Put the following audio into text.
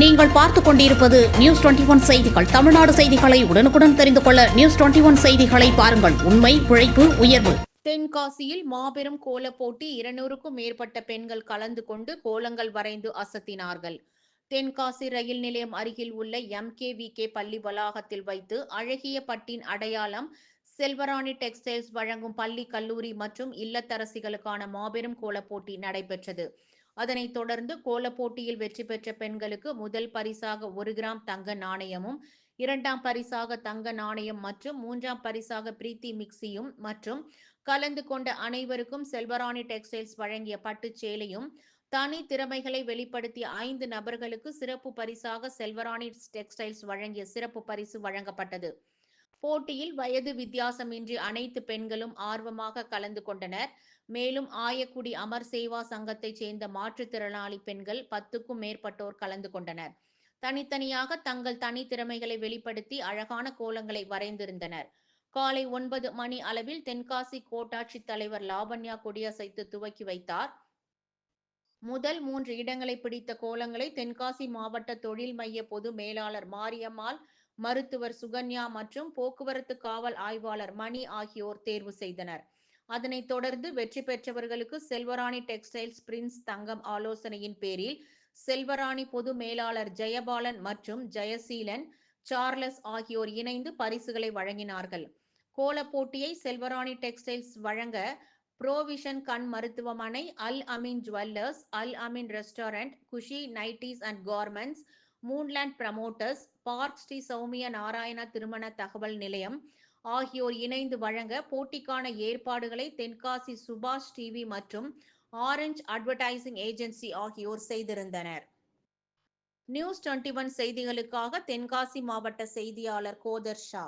நீங்கள் பார்த்துக் கொண்டிருப்பது நியூஸ் டுவெண்டி ஒன் செய்திகள். தமிழ்நாடு செய்திகளை உடனுக்குடன் தெரிந்து கொள்ள நியூஸ் டுவெண்டி ஒன் செய்திகளை பாருங்கள். உண்மை உழைப்பு உயர்வு. தென்காசியில் மாபெரும் கோலப் போட்டி இருநூறுக்கும் மேற்பட்ட பெண்கள் கலந்து கொண்டு கோலங்கள் வரைந்து அசத்தினார்கள். தென்காசி ரயில் நிலையம் அருகில் உள்ள எம்கேவிகே பள்ளி வளாகத்தில் வைத்து அழகிய பட்டின் அடையாளம் செல்வராணி டெக்ஸ்டைல்ஸ் வழங்கும் பள்ளி கல்லூரி மற்றும் இல்லத்தரசிகளுக்கான மாபெரும் கோலப் போட்டி நடைபெற்றது. அதனைத் தொடர்ந்து கோலப் போட்டியில் வெற்றி பெற்ற பெண்களுக்கு முதல் பரிசாக ஒரு கிராம் தங்க நாணயமும் இரண்டாம் பரிசாக தங்க நாணயம் மற்றும் மூன்றாம் பரிசாக பிரீத்தி மிக்சியும் மற்றும் கலந்து கொண்ட அனைவருக்கும் செல்வராணி டெக்ஸ்டைல்ஸ் வழங்கிய பட்டுச் சேலையும் தனி திறமைகளை வெளிப்படுத்திய ஐந்து நபர்களுக்கு சிறப்பு பரிசாக செல்வராணி டெக்ஸ்டைல்ஸ் வழங்கிய சிறப்பு பரிசு வழங்கப்பட்டது. போட்டியில் வயது வித்தியாசமின்றி அனைத்து பெண்களும் ஆர்வமாக கலந்து கொண்டனர். மேலும் ஆயக்குடி அமர் சேவா சங்கத்தைச் சேர்ந்த மாற்றுத்திறனாளி பெண்கள் பத்துக்கும் மேற்பட்டோர் கலந்து கொண்டனர். தனித்தனியாக தங்கள் தனி திறமைகளை வெளிப்படுத்தி அழகான கோலங்களை வரைந்திருந்தனர். காலை ஒன்பது மணி அளவில் தென்காசி கோட்டாட்சி தலைவர் லாவண்யா கொடியசைத்து துவக்கி வைத்தார். முதல் மூன்று இடங்களை பிடித்த கோலங்களை தென்காசி மாவட்ட தொழில் மைய பொது மேலாளர் மாரியம்மாள் மருத்துவர் சுகன்யா மற்றும் போக்குவரத்து காவல் ஆய்வாளர் மணி ஆகியோர் தேர்வு செய்தனர். அதனைத் தொடர்ந்து வெற்றி பெற்றவர்களுக்கு செல்வராணி டெக்ஸ்டைல்ஸ் பிரின்ஸ் தங்கம் ஆலோசனையின் பேரில் செல்வராணி பொது மேலாளர் ஜெயபாலன் மற்றும் ஜெயசீலன் சார்லஸ் ஆகியோர் இணைந்து பரிசுகளை வழங்கினார்கள். கோலப் போட்டியை செல்வராணி டெக்ஸ்டைல்ஸ் வழங்க புரோவிஷன் கண் மருத்துவமனை Al Ameen jewellers Al Ameen restaurant Kushi nighties and garments Moonland promoters park Sri Soumya Narayana திருமண தகவல் நிலையம் ஆகியோர் இணைந்து வழங்க போட்டிக்கான ஏற்பாடுகளை தென்காசி சுபாஷ் டிவி மற்றும் ஆரஞ்ச் அட்வர்டைசிங் ஏஜென்சி ஆகியோர் செய்திருந்தனர். நியூஸ் டுவெண்ட்டி ஒன் செய்திகளுக்காக தென்காசி மாவட்ட செய்தியாளர் கோதர் ஷா.